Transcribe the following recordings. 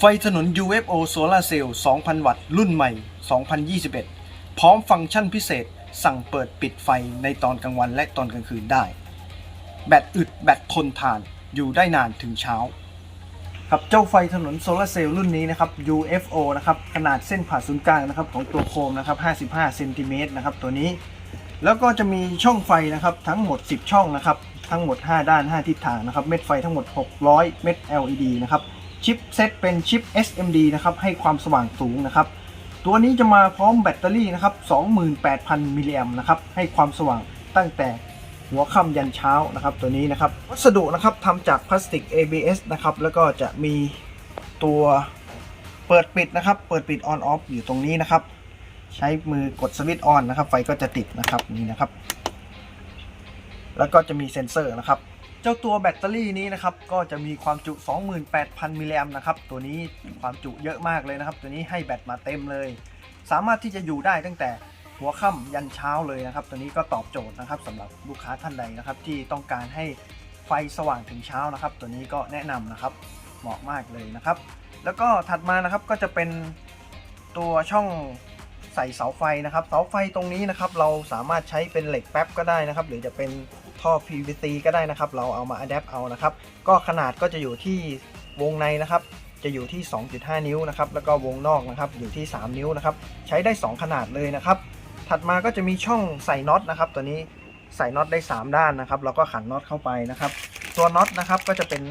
ไฟถนน UFO Solar Cell 2,000 วัตต์ รุ่นใหม่ 2021 พร้อมฟังก์ชันพิเศษ สั่งเปิดปิดไฟในตอนกลางวันและตอนกลางคืนได้ แบตอึดแบตทนทาน อยู่ได้นานถึงเช้า ครับ เจ้าไฟถนนโซลาร์เซลล์รุ่นนี้นะครับ UFO นะครับ ขนาดเส้นผ่าศูนย์กลางนะครับ ของตัวโคมนะครับ 55 เซนติเมตรนะครับ ตัวนี้ แล้วก็จะมีช่องไฟนะครับ ทั้งหมด 10 ช่องนะครับ ทั้งหมด 5 ด้าน 5 ทิศทางนะครับ เม็ดไฟทั้งหมด 600 เม็ด LED นะครับ ชิปเซตเป็นชิป SMD นะครับให้ความสว่างสูงนะครับ ตัวนี้จะมาพร้อมแบตเตอรี่นะครับ 28,000 มิลลิแอมนะครับให้ความสว่างตั้งแต่หัวค่ำยันเช้านะครับ ตัวนี้นะครับ วัสดุนะครับทำจากพลาสติก ABS นะครับแล้วก็จะมีตัวเปิดปิดนะครับ เปิดปิด on off อยู่ตรงนี้นะครับ ใช้มือกดสวิตช์ออนนะครับ ไฟก็จะติดนะครับนี่นะครับ แล้วก็จะมีเซ็นเซอร์นะครับ จ้าตัวแบตเตอรี่นี้นะครับก็จะมีความจุ 28,000 มิลลิแอมป์นะครับตัวนี้ความจุเยอะมากเลยนะครับ ตัวนี้ให้แบตมาเต็มเลย สามารถที่จะอยู่ได้ตั้งแต่หัวค่ำยันเช้าเลยนะครับ ตัวนี้ก็ตอบโจทย์นะครับสำหรับลูกค้าท่านใดนะครับ ที่ต้องการให้ไฟสว่างถึงเช้านะครับ ตัวนี้ก็แนะนำนะครับเหมาะมากเลยนะครับ แล้วก็ถัดมานะครับก็จะเป็นตัวช่องใส่เสาไฟนะครับ เสาไฟตรงนี้นะครับ เราสามารถใช้เป็นเหล็กแป๊บก็ได้นะครับ หรือจะเป็น ท่อ PVC ก็ได้นะครับ เราเอามาอัดแอปเอานะครับ ก็ขนาดก็จะอยู่ที่วงในนะครับ จะอยู่ที่ 2.5 นิ้วนะครับ แล้วก็วงนอกนะครับ อยู่ที่ 3 นิ้วนะครับ ใช้ได้ 2 ขนาดเลยนะครับ ถัดมาก็จะมีช่องใส่น็อตนะครับ ตัวนี้ใส่น็อตได้ 3 ด้านนะครับเราก็ขันน็อตเข้าไปนะครับ ตัวน็อตนะครับก็จะเป็น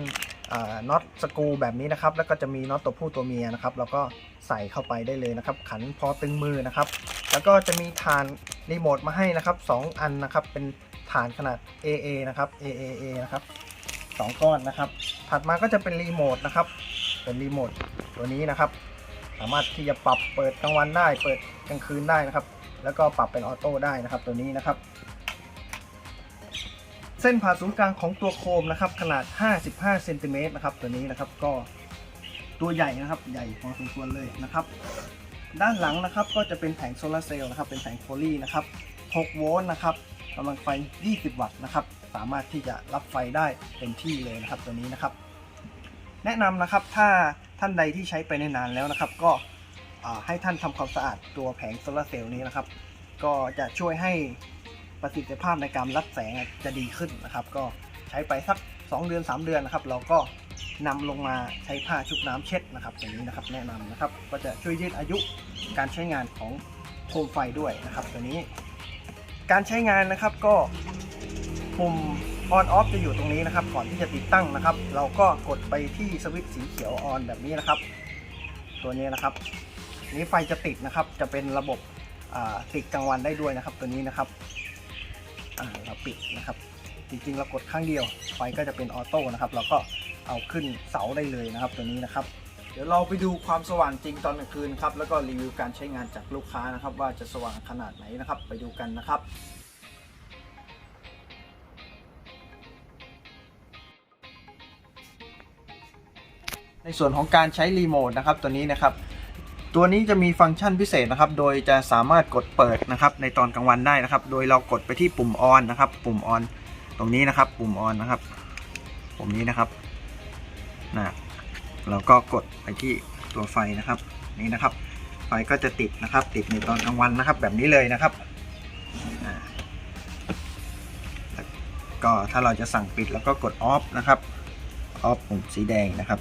น็อตสกูแบบนี้นะครับ แล้วก็จะมีน็อตตัวผู้ตัวเมียนะครับ แล้วก็ใส่เข้าไปได้เลยนะครับ ขันพอตึงมือนะครับ แล้วก็จะมีฐานรีโมทมาให้นะครับ 2 อันนะครับ เป็น ฐานขนาด AA นะครับ AAA นะครับสองก้อนนะครับ ถัดมาก็จะเป็นรีโมทนะครับ เป็นรีโมทตัวนี้นะครับ สามารถที่จะปรับเปิดกลางวันได้ เปิดกลางคืนได้นะครับ แล้วก็ปรับเป็นออโต้ได้นะครับ ตัวนี้นะครับ เส้นผ่าศูนย์กลางของตัวโคมนะครับ ขนาด 55เซนติเมตรนะครับ ตัวนี้นะครับ ก็ตัวใหญ่นะครับ ใหญ่พอสมควรเลยนะครับ ด้านหลังนะครับ ก็จะเป็นแผงโซลาร์เซลล์นะครับ เป็นแผงโพลีนะครับ 6 โวลต์นะครับ กำลังไฟ 20 วัตต์นะครับ สามารถที่จะรับไฟได้เต็มที่เลยนะครับตัวนี้นะครับ แนะนำนะครับถ้าท่านใดที่ใช้ไปนนานแล้วนะครับ ก็ให้ท่านทำความสะอาดตัวแผงโซลาร์เซลล์นี้นะครับ ก็จะช่วยให้ประสิทธิภาพในการรับแสงจะดีขึ้นนะครับ ก็ใช้ไปสัก 2 เดือน 3 เดือนนะครับ เราก็นำลงมาใช้ผ้าชุบน้ำเช็ดนะครับอย่างนี้นะครับแนะนำนะครับ ก็จะช่วยยืดอายุการใช้งานของโคมไฟด้วยนะครับ ตัวนี้ การใช้งานนะครับก็ปุ่ม on off จะอยู่ตรงนี้นะครับ ก่อนที่จะติดตั้งนะครับ เราก็กดไปที่สวิตช์สีเขียว on แบบนี้นะครับ ตัวนี้นะครับ นี้ไฟจะติดนะครับ จะเป็นระบบติดกลางวันได้ด้วยนะครับ ตัวนี้นะครับเราปิดนะครับ จริงๆเรากดข้างเดียว ไฟก็จะเป็นออโต้นะครับ เราก็เอาขึ้นเสาได้เลยนะครับ ตัวนี้นะครับ เดี๋ยวเราไปดูความสว่างจริงตอนกลางคืนครับแล้วก็รีวิวการใช้งานจากลูกค้านะครับ ว่าจะสว่างขนาดไหนนะครับ ไปดูกันนะครับในส่วนของการใช้รีโมทนะครับตัวนี้นะครับ ตัวนี้จะมีฟังก์ชันพิเศษนะครับ โดยจะสามารถกดเปิดนะครับ ในตอนกลางวันได้นะครับ โดยเรากดไปที่ปุ่มออนนะครับ ปุ่มออนตรงนี้นะครับ ปุ่มออนนะครับ ปุ่มนี้นะครับนะ เราก็กดไปที่ตัวไฟนะครับ นี่นะครับ ไฟก็จะติดนะครับ ติดในตอนกลางวันนะครับ แบบนี้เลยนะครับก็ถ้าเราจะสั่งปิดแล้วก็กดออฟนะครับออฟปุ่มสีแดงนะครับ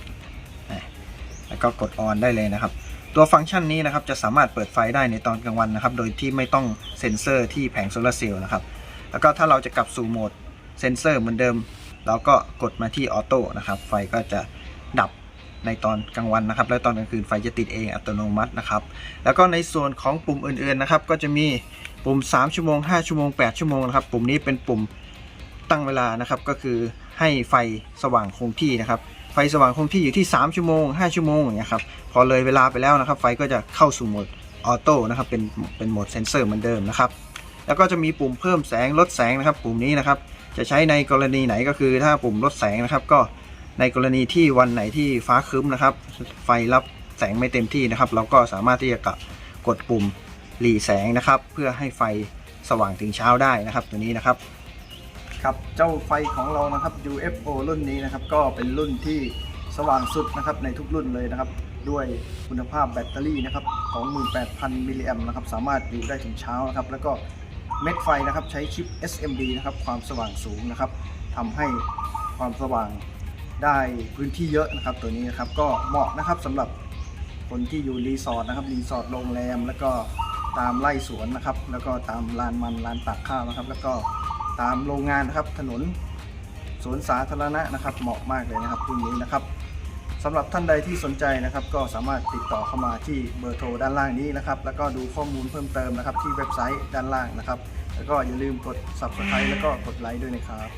แล้วก็กดออนได้เลยนะครับ ตัวฟังก์ชันนี้นะครับจะสามารถเปิดไฟได้ในตอนกลางวันนะครับ โดยที่ไม่ต้องเซ็นเซอร์ที่แผงโซลาร์เซลล์นะครับ แล้วก็ถ้าเราจะกลับสู่โหมดเซ็นเซอร์เหมือนเดิม เราก็กดมาที่ออโต้นะครับ ไฟก็จะดับ ในตอนกลางวันนะครับ แล้วตอนกลางคืนไฟจะติดเองอัตโนมัตินะครับ แล้วก็ในส่วนของปุ่มอื่นๆนะครับ ก็จะมีปุ่ม 3 ชั่วโมง 5 ชั่วโมง 8 ชั่วโมงนะครับปุ่มนี้เป็นปุ่มตั้งเวลานะครับ ก็คือให้ไฟสว่างคงที่นะครับ ไฟสว่างคงที่อยู่ที่ 3 ชั่วโมง 5 ชั่วโมงอย่างเงี้ยครับพอเลยเวลาไปแล้วนะครับ ไฟก็จะเข้าสู่โหมดออโต้นะครับเป็นเป็นโหมดเซนเซอร์เหมือนเดิมนะครับแล้วก็จะมีปุ่มเพิ่มแสงลดแสงนะครับ ปุ่มนี้นะครับ จะใช้ในกรณีไหนก็คือถ้าปุ่มลดแสงนะครับ ก็ ในกรณีที่วันไหนที่ฟ้าครึ้มนะครับ ไฟรับแสงไม่เต็มที่นะครับ เราก็สามารถที่จะกดปุ่มหลีแสงนะครับ เพื่อให้ไฟสว่างถึงเช้าได้นะครับ ตัวนี้นะครับครับเจ้าไฟของเรานะครับ UFO รุ่นนี้นะครับ ก็เป็นรุ่นที่สว่างสุดนะครับในทุกรุ่นเลยนะครับ ด้วยคุณภาพแบตเตอรี่นะครับ28,000มิลลิแอมป์นะครับ สามารถอยู่ได้ถึงเช้านะครับ แล้วก็เม็ดไฟนะครับใช้ชิป SMD นะครับ ความสว่างสูงนะครับทำให้ความสว่าง ได้พื้นที่เยอะนะครับตัวนี้นะครับก็เหมาะนะครับสำหรับคนที่อยู่รีสอร์ทนะครับรีสอร์ทโรงแรม แล้วก็ตามไร่สวนนะครับ แล้วก็ตามลานมันลานตากข้าวนะครับ แล้วก็ตามโรงงานนะครับถนนสวนสาธารณะนะครับ เหมาะมากเลยนะครับรุ่นนี้นะครับสำหรับท่านใดที่สนใจนะครับ ก็สามารถติดต่อเข้ามาที่เบอร์โทรด้านล่างนี้นะครับ แล้วก็ดูข้อมูลเพิ่มเติมนะครับ ที่เว็บไซต์ด้านล่างนะครับ แล้วก็อย่าลืมกด subscribe แล้วก็กดไลค์ด้วยนะครับ